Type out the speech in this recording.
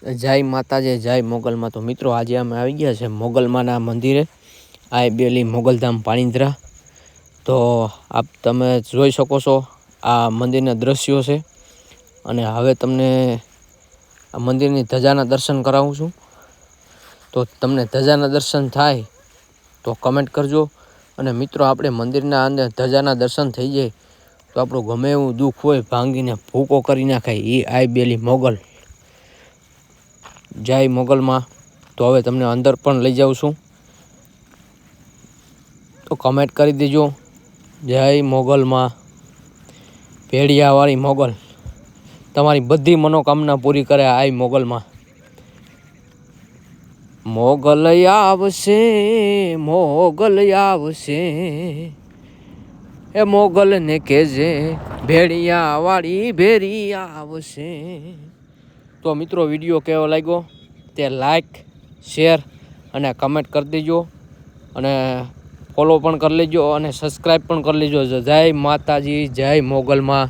જય માતાજી, જય મોગલમાં. તો મિત્રો, આજે અમે આવી ગયા છે મોગલમાના મંદિરે. આ બેલી મોગલધામ પાણીંદ્રા. તો આપ તમે જોઈ શકો છો આ મંદિરના દ્રશ્યો છે. અને હવે તમને આ મંદિરની ધજાના દર્શન કરાવું છું. તો તમને ધજાના દર્શન થાય તો કમેન્ટ કરજો. અને મિત્રો, આપણે મંદિરના અંદર ધજાના દર્શન થઈ જાય તો આપણું ગમે એવું દુઃખ હોય, ભાંગીને ભૂકો કરી નાખાય. એ આઈ બેલી મોગલ. જય મોગલમાં, તો હવે તમને અંદર પણ લઈ જાઉં છું. તો કમેન્ટ કરી દેજો. જય મોગલમાં. ભેડિયાવાળી મોગલ. તમારી બધી મનોકામના પૂરી કરે આઈ મોગલમાં. મોગલ આવશે મોગલ આવશે. એ મોગલને કહેજે ભેડિયાવાળી ભેરી આવશે. તો મિત્રો વીડિયો કેવો લાગ્યો તે લાઈક શેર અને કમેન્ટ કરી દેજો અને ફોલો પણ કરી લેજો અને સબસ્ક્રાઈબ પણ કરી લેજો. જય માતાજી, જય મોગલમાં.